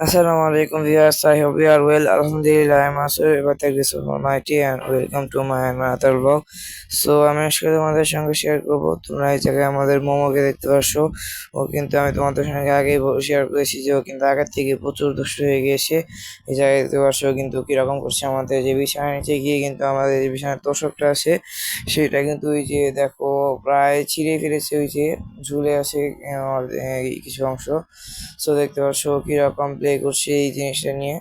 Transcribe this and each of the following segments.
Assalamu alaikum viewers, I hope you are well. Alhamdulillah, I am also by the grace of Almighty and welcome to my another vlog. So আমি আজকে তোমাদের সঙ্গে share করব। তোমরা এই জায়গায় আমাদের মোমোকে দেখতে পাচ্ছ ও কিন্তু আমি তোমাদের সঙ্গে আগেই শেয়ার করেছি যে ও কিন্তু আগের থেকে প্রচুর দুষ্ট হয়ে গিয়েছে। এই জায়গায় দেখতে পাচ্ছ কিন্তু কীরকম করছে আমাদের যে বিছানার নিচে গিয়ে কিন্তু আমাদের যে বিছানার তোষকটা আছে সেটা কিন্তু ওই যে দেখো প্রায় ছিঁড়ে ফেলেছে ওই যে ঝুলে আছে কিছু অংশ। সো দেখতে পাচ্ছ কীরকম প্লে করছে এই জিনিসটা নিয়ে।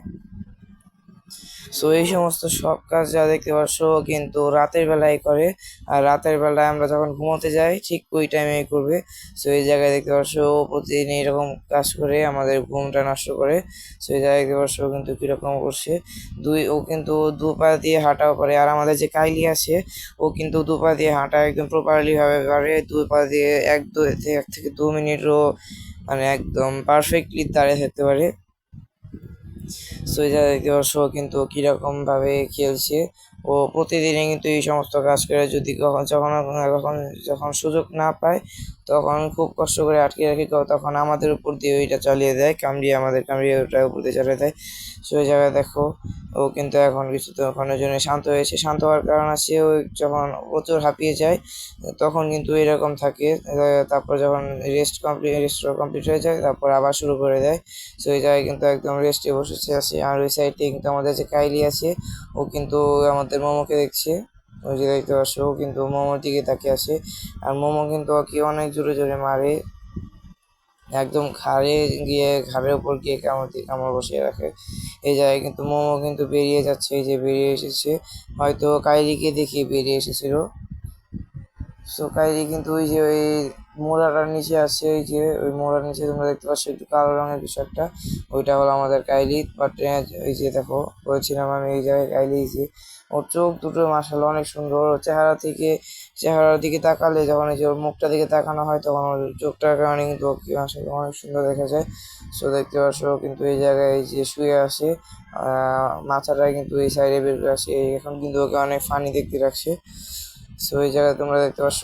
সো এই সমস্ত সব কাজ যা দেখতে পাচ্ছ কিন্তু রাতের বেলায় করে। আর রাতের বেলায় আমরা যখন ঘুমোতে যাই, ঠিক ওই টাইমে করবে। সো এই জায়গায় দেখতে পাচ্ছ প্রতিদিন এরকম কাজ করে আমাদের ঘুমটা নষ্ট করে। সো এই জায়গায় দেখতে পাচ্ছ কিন্তু কীরকম করছে। দুই, ও কিন্তু দু পা দিয়ে হাঁটাও করে আর আমাদের যে কাইলি আছে, ও কিন্তু দু পা দিয়ে হাঁটা একদম প্রপারলি ভাবে পারে। দু পা দিয়ে এক দু, এক থেকে দু মিনিটও মানে একদম পারফেক্টলি দাঁড়িয়ে থাকতে পারে। সো এটা দেখতে পাচ্ছ কিন্তু কীরকমভাবে খেলছে, ও প্রতিদিনই কিন্তু এই সমস্ত কাজ করে, যদি কখন যখন যখন যখন সুযোগ না পায় তখন খুব কষ্ট করে আটকে রাখি তখন আমাদের উপর দিয়ে ওইটা চালিয়ে দেয়, কামড়িয়ে আমাদের কামড়িয়ে ওটা উপর দিয়ে চালিয়ে দেয়। সো এই জায়গায় দেখো, ও কিন্তু এখন কিছু তো তখনের জন্য শান্ত হয়েছে শান্ত হওয়ার কারণ আছে, ও যখন প্রচুর হাঁপিয়ে যায়, তখন কিন্তু এরকম থাকে তারপর যখন রেস্ট কমপ্লিট রেস্ট কমপ্লিট হয়ে যায়, তারপর আবার শুরু করে দেয়। সো এই জায়গায় কিন্তু একদম রেস্টে বসেছে আছে আর ওই সাইডে কিন্তু আমাদের যে কাইলি আছে, ও কিন্তু আমাদের মোমোকে দেখছে। ওই যে দেখতে ও কিন্তু মোমোর দিকে তাকিয়ে আছে। আর মোমো কিন্তু ওকে অনেক জোরে জোরে মারে। একদম ঘাড়ে গিয়ে, ঘাড়ের উপর গিয়ে কামড় দিয়ে কামড় বসিয়ে রাখে। এই জায়গায় কিন্তু মোমো কিন্তু বেরিয়ে যাচ্ছে, এই যে বেরিয়ে এসেছে। হয়তো কাইরিকে দেখিয়ে বেরিয়ে এসেছিল। সো কাইরি কিন্তু ওই যে ওই মোড়াটার নিচে আছে এই যে ওই মোড়ার নিচে তোমরা দেখতে পাচ্ছ একটু কালো রঙের কিছু একটা। ওইটা হলো আমাদের কাইলি বাট ওই যে দেখো বলছিলাম আমি এই জায়গায় কাইলি যে। ওর চোখ দুটো মাসাল অনেক সুন্দর ওর চেহারা থেকে চেহারার দিকে তাকালে যখন এই যে ওর মুখটা দিকে তাকানো হয় তখন ওর চোখটার কারণে কিন্তু আসলে অনেক সুন্দর দেখা যায়। সো দেখতে পাচ্ছ কিন্তু এই জায়গায় এই যে শুয়ে আহ, মাথাটা কিন্তু এই সাইডে বের করে আসে এখন কিন্তু ওকে অনেক ফানি দেখতে রাখছে সো এই জায়গায় তোমরা দেখতে পাচ্ছ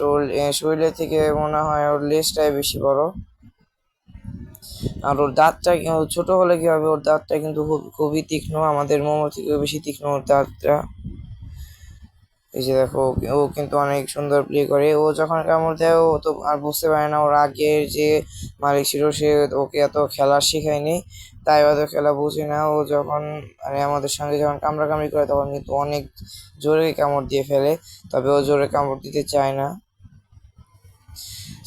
শরীরের থেকে মনে হয় ওর লেজটাই বেশি বড়। আর ওর দাঁতটা ছোট হলে কি হবে ওর দাঁতটা কিন্তু খুব খুবই তীক্ষ্ণ, আমাদের মোমো থেকে বেশি তীক্ষ্ণ ওর দাঁতটা। এই যে দেখো, ও কিন্তু অনেক সুন্দর প্লে করে। ও যখন কামড় দেয়, ও তো আর বুঝতে পারে না। ওর আগের যে মালিক ছিল, সে ওকে এত খেলা শেখায়নি। তাই অত খেলা বুঝে না। ও যখন মানে আমাদের সঙ্গে যখন কামড়াকামড়ি করে, তখন কিন্তু অনেক জোরে কামড় দিয়ে ফেলে। তবে ও জোরে কামড় দিতে চায় না।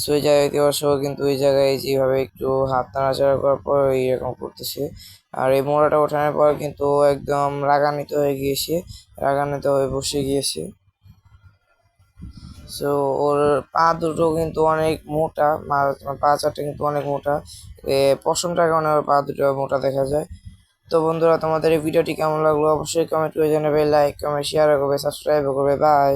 সো এই জায়গায় পাচ্ছ ও কিন্তু ওই জায়গায় যেভাবে একটু হাত নাড়াচাড়া করার পর এইরকম করতেছে। আর এই মোড়াটা ওঠানোর পর কিন্তু একদম রাগান্বিত হয়ে গিয়েছে। রাগান্বিত হয়ে বসে গিয়েছে। সো ওর পা দুটো কিন্তু অনেক মোটা পা চারটা কিন্তু অনেক মোটা। পশমটার কারণে ওর পা দুটো মোটা দেখা যায়। তো বন্ধুরা, তোমাদের এই ভিডিওটি কেমন লাগল? অবশ্যই কমেন্ট করে জানাবে লাইক কমেন্ট শেয়ার করবে সাবস্ক্রাইব করবে। বাই